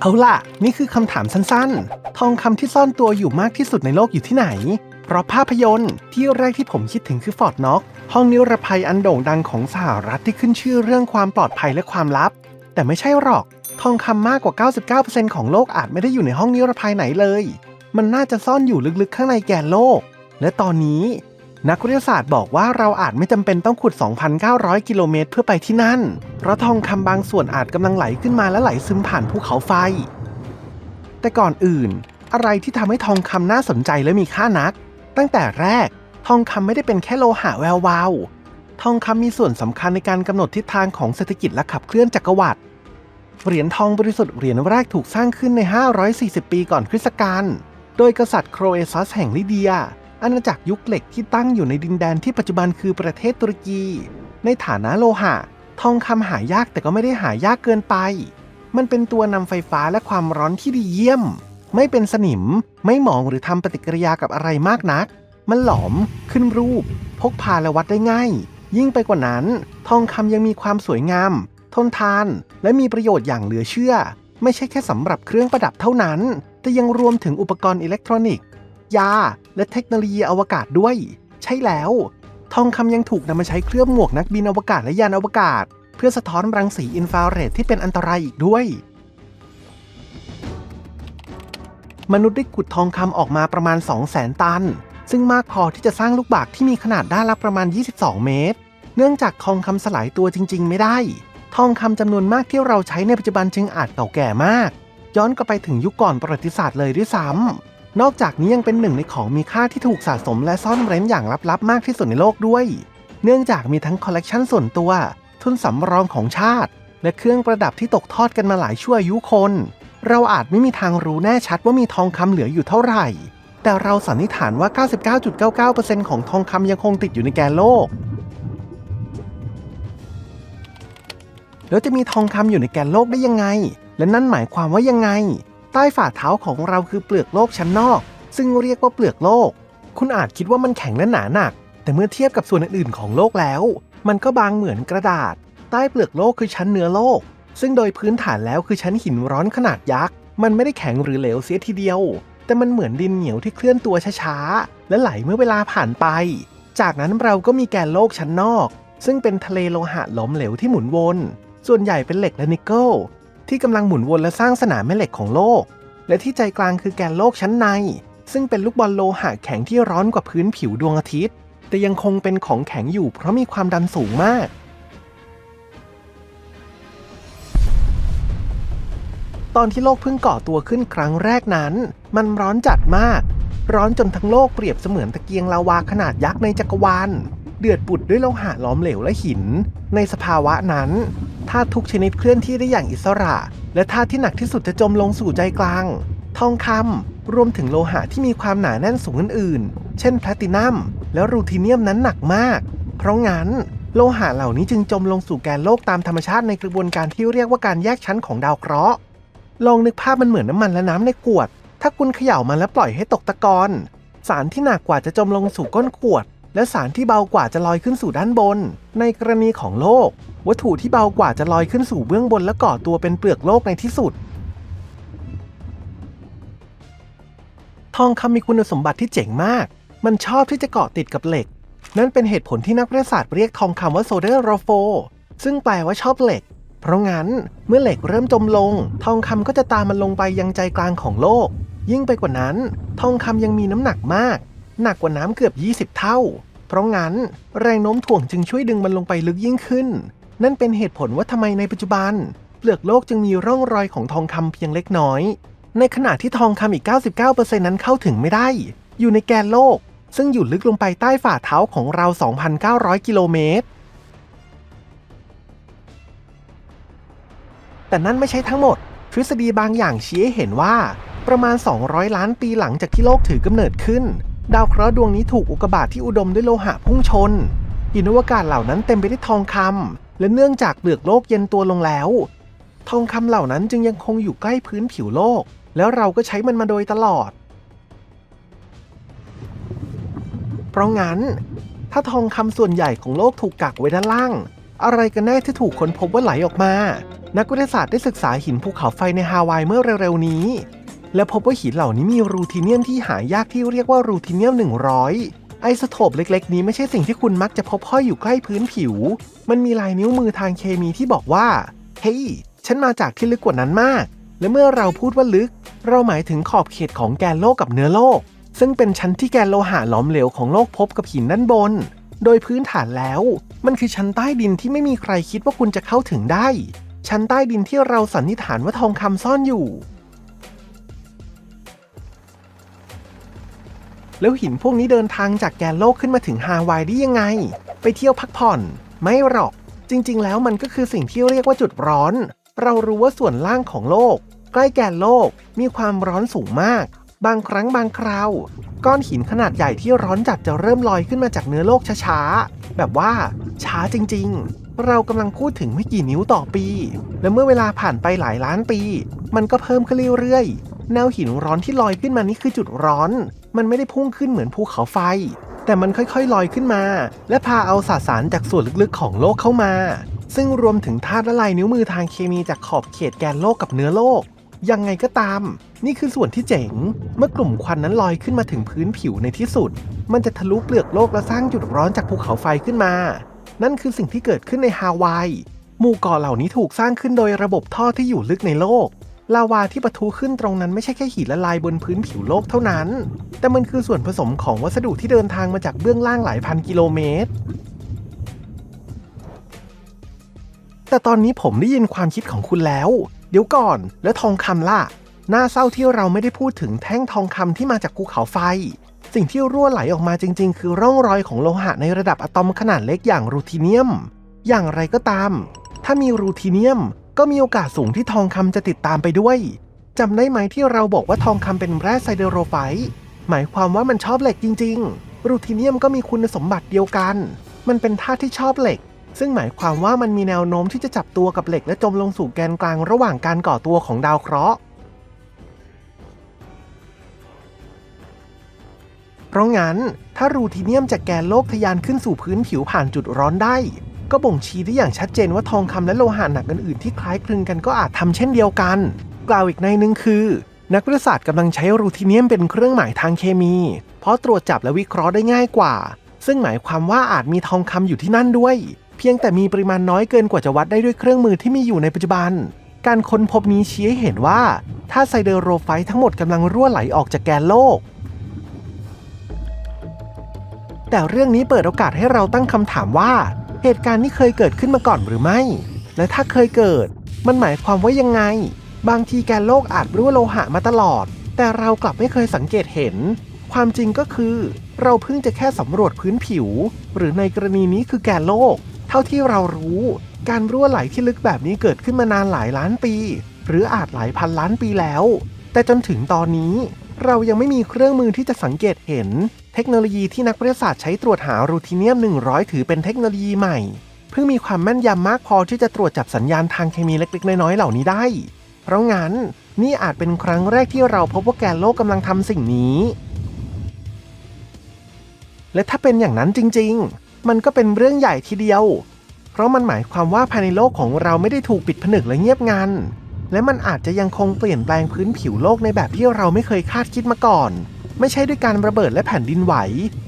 เอาล่ะ นี่คือคำถามสั้นๆ ทองคำที่ซ่อนตัวอยู่มากที่สุดในโลกอยู่ที่ไหน เพราะภาพยนตร์ที่แรกที่ผมคิดถึงคือฟอร์ดน็อกห้องนิรภัยอันโด่งดังของสหรัฐที่ขึ้นชื่อเรื่องความปลอดภัยและความลับ แต่ไม่ใช่หรอก ทองคำมากกว่า 99%ของโลกอาจไม่ได้อยู่ในห้องนิรภัยไหนเลย มันน่าจะซ่อนอยู่ลึกๆข้างในแกนโลก และตอนนี้ นักวิทยาศาสตร์บอกว่าเราอาจไม่จำเป็นต้องขุด 2,900 กิโลเมตรเพื่อไปที่นั่น เพราะทองคำบางส่วนอาจกำลังไหลขึ้นมาและไหลซึมผ่านภูเขาไฟ แต่ก่อนอื่น อะไรที่ทำให้ทองคำน่าสนใจและมีค่านัก ตั้งแต่แรก ทองคำไม่ได้เป็นแค่โลหะแวววาว ทองคำมีส่วนสำคัญในการกำหนดทิศทางของเศรษฐกิจและขับเคลื่อนจักรวรรดิเหรียญทองบริสุทธิ์เหรียญแรกถูกสร้างขึ้นใน 540 ปีก่อนคริสต์กาลโดยกษัตริย์โครเอซัสแห่งลิเดีย อาณาจักรยุคเหล็กที่ตั้งอยู่ในดินแดนที่ปัจจุบันคือประเทศตุรกี ในฐานะโลหะ ทองคำหายากแต่ก็ไม่ได้หายากเกินไป มันเป็นตัวนำไฟฟ้าและความร้อนที่ดีเยี่ยม ไม่เป็นสนิม ไม่หมองหรือทำปฏิกิริยากับอะไรมากนัก มันหลอม ขึ้นรูป พกพาและวัดได้ง่าย ยิ่งไปกว่านั้น ทองคำยังมีความสวยงาม ทนทาน และมีประโยชน์อย่างเหลือเชื่อ ไม่ใช่แค่สำหรับเครื่องประดับเท่านั้น แต่ยังรวมถึงอุปกรณ์อิเล็กทรอนิกส ยา และเทคโนโลยีอวกาศด้วย ใช่แล้ว ทองคำยังถูกนำมาใช้เคลือบหมวกนักบินอวกาศและยานอวกาศ เพื่อสะท้อนรังสีอินฟราเรดที่เป็นอันตรายอีกด้วย มนุษย์ได้ขุดทองคำออกมาประมาณ 2 0 0 0 0 0 ตัน ซึ่งมากพอที่จะสร้างลูกบาศกที่มีขนาดด้านละประมาณ 22 เมตร เนื่องจากทองคำสลายตัวจริง ๆ ไม่ได้ ทองคำจำนวนมากที่เราใช้ในปัจจุบันจึงอาจเก่าแก่มาก ย้อนกลับไปถึงยุคก่อนประวัติศาสตร์เลยด้วยซ้ำ นอกจากนี้ยังเป็นหนึ่งในของมีค่าที่ถูกสะสมและซ่อนเร้นอย่างลับๆ มากที่สุดในโลกด้วย เนื่องจากมีทั้งคอลเลกชันส่วนตัว ทุนสำรองของชาติ และเครื่องประดับที่ตกทอดกันมาหลายชั่วอายุคน เราอาจไม่มีทางรู้แน่ชัดว่ามีทองคำเหลืออยู่เท่าไหร่ แต่เราสันนิษฐานว่า 99.99%ของทองคำยังคงติดอยู่ในแกนโลก แล้วจะมีทองคำอยู่ในแกนโลกได้ยังไง และนั่นหมายความว่ายังไง ใต้ฝ่าเท้าของเราคือเปลือกโลกชั้นนอก ซึ่งเรียกว่าเปลือกโลก คุณอาจคิดว่ามันแข็งและหนาหนัก แต่เมื่อเทียบกับส่วนอื่นๆของโลกแล้ว มันก็บางเหมือนกระดาษ ใต้เปลือกโลกคือชั้นเนื้อโลก ซึ่งโดยพื้นฐานแล้วคือชั้นหินร้อนขนาดยักษ์ มันไม่ได้แข็งหรือเหลวเสียทีเดียว แต่มันเหมือนดินเหนียวที่เคลื่อนตัวช้าๆ และไหลเมื่อเวลาผ่านไป จากนั้นเราก็มีแกนโลกชั้นนอก ซึ่งเป็นทะเลโลหะหลอมเหลวที่หมุนวน ส่วนใหญ่เป็นเหล็กและนิกเกิล ที่กำลังหมุนวนและสร้างสนามแม่เหล็กของโลก และที่ใจกลางคือแกนโลกชั้นใน ซึ่งเป็นลูกบอลโลหะแข็งที่ร้อนกว่าพื้นผิวดวงอาทิตย์ แต่ยังคงเป็นของแข็งอยู่เพราะมีความดันสูงมากตอนที่โลกเพิ่งก่อตัวขึ้นครั้งแรกนั้น มันร้อนจัดมาก ร้อนจนทั้งโลกเปรียบเสมือนตะเกียงลาวาขนาดยักษ์ในจักรวาล เดือดปุดด้วยโลหะหลอมเหลวและหิน ในสภาวะนั้น ธาตุทุกชนิดเคลื่อนที่ได้อย่างอิสระ และธาตุที่หนักที่สุดจะจมลงสู่ใจกลาง ทองคำรวมถึงโลหะที่มีความหนาแน่นสูงอื่นๆ เช่นแพลตินัม และรูทีเนียมนั้นหนักมาก เพราะงั้น โลหะเหล่านี้จึงจมลงสู่แกนโลกตามธรรมชาติในกระบวนการที่เรียกว่าการแยกชั้นของดาวเคราะห์ ลองนึกภาพมันเหมือนน้ำมันและน้ำในขวด ถ้าคุณเขย่ามันแล้วปล่อยให้ตกตะกอน สารที่หนักกว่าจะจมลงสู่ก้นขวด และสารที่เบากว่าจะลอยขึ้นสู่ด้านบน ในกรณีของโลก วัตถุที่เบากว่าจะลอยขึ้นสู่เบื้องบนและก่อตัวเป็นเปลือกโลกในที่สุด ทองคำมีคุณสมบัติที่เจ๋งมาก มันชอบที่จะเกาะติดกับเหล็ก นั่นเป็นเหตุผลที่นักวิทยาศาสตร์เรียกทองคำว่าโซเดอร์โรโฟซึ่งแปลว่าชอบเหล็ก เพราะงั้นเมื่อเหล็กเริ่มจมลง ทองคำก็จะตามมันลงไปยังใจกลางของโลก ยิ่งไปกว่านั้น ทองคำยังมีน้ำหนักมาก หนักกว่าน้ำเกือบ 20 เท่า เพราะงั้นแรงโน้มถ่วงจึงช่วยดึงมันลงไปลึกยิ่งขึ้น นั่นเป็นเหตุผลว่าทำไมในปัจจุบัน เปลือกโลกจึงมีร่องรอยของทองคำเพียงเล็กน้อย ในขณะที่ทองคำอีก 99%นั้นเข้าถึงไม่ได้ อยู่ในแกนโลก ซึ่งอยู่ลึกลงไปใต้ฝ่าเท้าของเรา 2,900 กิโลเมตรแต่นั่นไม่ใช่ทั้งหมด ทฤษฎีบางอย่างชี้ให้เห็นว่า ประมาณ 200 ล้านปีหลังจากที่โลกถือกำเนิดขึ้น ดาวเคราะห์ดวงนี้ถูกอุกกาบาตที่อุดมด้วยโลหะพุ่งชนหินอวกาศเหล่านั้นเต็มไปด้วยทองคำและเนื่องจากเปลือกโลกเย็นตัวลงแล้ว ทองคำเหล่านั้นจึงยังคงอยู่ใกล้พื้นผิวโลก แล้วเราก็ใช้มันมาโดยตลอด เพราะงั้น ถ้าทองคำส่วนใหญ่ของโลกถูกกักไว้ด้านล่าง อะไรกันแน่ที่ถูกค้นพบว่าไหลออกมา นักวิทยาศาสตร์ได้ศึกษาหินภูเขาไฟในฮาวายเมื่อเร็วๆนี้ และพบว่าหินเหล่านี้มีรูทีเนียมที่หายากที่เรียกว่ารูทีเนียม 100 ไอโซโทปเล็กๆ นี้ไม่ใช่สิ่งที่คุณมักจะพบห้อยอยู่ใกล้พื้นผิว มันมีลายนิ้วมือทางเคมีที่บอกว่า เฮ้ยฉันมาจากที่ลึกกว่านั้นมาก และเมื่อเราพูดว่าลึก เราหมายถึงขอบเขตของแกนโลกกับเนื้อโลก ซึ่งเป็นชั้นที่แกนโลหะหลอมเหลวของโลกพบกับหินด้านบน โดยพื้นฐานแล้ว มันคือชั้นใต้ดินที่ไม่มีใครคิดว่าคุณจะเข้าถึงได้ ชั้นใต้ดินที่เราสันนิษฐานว่าทองคำซ่อนอยู่ แล้วหินพวกนี้เดินทางจากแกนโลกขึ้นมาถึงฮาวายได้ยังไง ไปเที่ยวพักผ่อน ไม่หรอก จริง ๆ แล้วมันก็คือสิ่งที่เรียกว่าจุดร้อน เรารู้ว่าส่วนล่างของโลก ใกล้แกนโลกมีความร้อนสูงมาก บางครั้งบางคราว ก้อนหินขนาดใหญ่ที่ร้อนจัดจะเริ่มลอยขึ้นมาจากเนื้อโลกช้าๆ แบบว่าช้าจริง ๆเรากำลังพูดถึงไม่กี่นิ้วต่อปี และเมื่อเวลาผ่านไปหลายล้านปี มันก็เพิ่มขึ้นเรื่อยๆ แนวหินร้อนที่ลอยขึ้นมานี่คือจุดร้อน มันไม่ได้พุ่งขึ้นเหมือนภูเขาไฟ แต่มันค่อยๆลอยขึ้นมา และพาเอาสสารจากส่วนลึกๆของโลกเข้ามา ซึ่งรวมถึงธาตุละลายนิ้วมือทางเคมีจากขอบเขตแกนโลกกับเนื้อโลก ยังไงก็ตาม นี่คือส่วนที่เจ๋ง เมื่อกลุ่มควันนั้นลอยขึ้นมาถึงพื้นผิวในที่สุด มันจะทะลุเปลือกโลกและสร้างจุดร้อนจากภูเขาไฟขึ้นมา นั่นคือสิ่งที่เกิดขึ้นในฮาวายหมู่เกาะเหล่านี้ถูกสร้างขึ้นโดยระบบท่อที่อยู่ลึกในโลก ลาวาที่ปะทุขึ้นตรงนั้นไม่ใช่แค่หินละลายบนพื้นผิวโลกเท่านั้น แต่มันคือส่วนผสมของวัสดุที่เดินทางมาจากเบื้องล่างหลายพันกิโลเมตร แต่ตอนนี้ผมได้ยินความคิดของคุณแล้ว เดี๋ยวก่อน แล้วทองคำล่ะ น่าเศร้าที่เราไม่ได้พูดถึงแท่งทองคำที่มาจากภูเขาไฟ สิ่งที่รั่วไหลออกมาจริง ๆ คือร่องรอยของโลหะในระดับอะตอมขนาดเล็กอย่างรูทีเนียม อย่างไรก็ตาม ถ้ามีรูทีเนียม ก็มีโอกาสสูงที่ทองคำจะติดตามไปด้วยจำได้ไหมที่เราบอกว่าทองคำเป็นแร่ไซเดโรไฟต์หมายความว่ามันชอบเหล็กจริง ๆ รูทีเนียมก็มีคุณสมบัติเดียวกัน มันเป็นธาตุที่ชอบเหล็ก ซึ่งหมายความว่ามันมีแนวโน้มที่จะจับตัวกับเหล็กและจมลงสู่แกนกลางระหว่างการก่อตัวของดาวเคราะห์ เพราะงั้นถ้ารูทีเนียมจากแกนโลกทะยานขึ้นสู่พื้นผิวผ่านจุดร้อนได้ ก็บ่งชี้ได้อย่างชัดเจนว่าทองคำและโลหะหนักอื่นๆที่คล้ายคลึงกันก็อาจทำเช่นเดียวกัน กล่าวอีกในหนึ่งคือ นักวิทยาศาสตร์กำลังใช้รูทีเนียมเป็นเครื่องหมายทางเคมี เพราะตรวจจับและวิเคราะห์ได้ง่ายกว่า ซึ่งหมายความว่าอาจมีทองคำอยู่ที่นั่นด้วย เพียงแต่มีปริมาณน้อยเกินกว่าจะวัดได้ด้วยเครื่องมือที่มีอยู่ในปัจจุบัน การค้นพบนี้ชี้ให้เห็นว่าถ้าไซเดอโรไฟทั้งหมดกำลังรั่วไหลออกจากแกนโลกแต่เรื่องนี้เปิดโอกาสให้เราตั้งคำถามว่า เหตุการณ์นี้เคยเกิดขึ้นมาก่อนหรือไม่ และถ้าเคยเกิด มันหมายความว่ายังไง บางทีแกนโลกอาจรั่วโลหะมาตลอด แต่เรากลับไม่เคยสังเกตเห็น ความจริงก็คือ เราเพิ่งจะแค่สำรวจพื้นผิว หรือในกรณีนี้คือแกนโลก เท่าที่เรารู้ การรั่วไหลที่ลึกแบบนี้เกิดขึ้นมานานหลายล้านปี หรืออาจหลายพันล้านปีแล้ว แต่จนถึงตอนนี้ เรายังไม่มีเครื่องมือที่จะสังเกตเห็น เทคโนโลยีที่นักวิทยาศาสตร์ใช้ตรวจหารูทีเนียม 100 ถือเป็นเทคโนโลยีใหม่ เพิ่งมีความแม่นยำมากพอที่จะตรวจจับสัญญาณทางเคมีเล็กๆ น้อยๆ เหล่านี้ได้ เพราะงั้นนี่อาจเป็นครั้งแรกที่เราพบว่าแกนโลกกำลังทำสิ่งนี้ และถ้าเป็นอย่างนั้นจริง ๆ มันก็เป็นเรื่องใหญ่ทีเดียว เพราะมันหมายความว่าภายในโลกของเราไม่ได้ถูกปิดผนึกและเงียบงันและมันอาจจะยังคงเปลี่ยนแปลงพื้นผิวโลกในแบบที่เราไม่เคยคาดคิดมาก่อน ไม่ใช่ด้วยการระเบิดและแผ่นดินไหว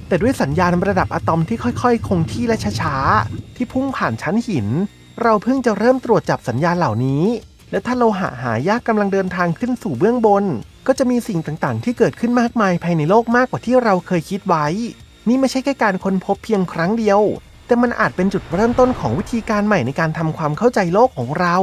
แต่ด้วยสัญญาณระดับอะตอมที่ค่อยๆ คงที่และช้าๆ ที่พุ่งผ่านชั้นหิน เราเพิ่งจะเริ่มตรวจจับสัญญาณเหล่านี้ และถ้าโลหะหายากกำลังเดินทางขึ้นสู่เบื้องบน ก็จะมีสิ่งต่างๆ ที่เกิดขึ้นมากมายภายในโลกมากกว่าที่เราเคยคิดไว้ นี่ไม่ใช่แค่การค้นพบเพียงครั้งเดียว แต่มันอาจเป็นจุดเริ่มต้นของวิธีการใหม่ในการทำความเข้าใจโลกของเรา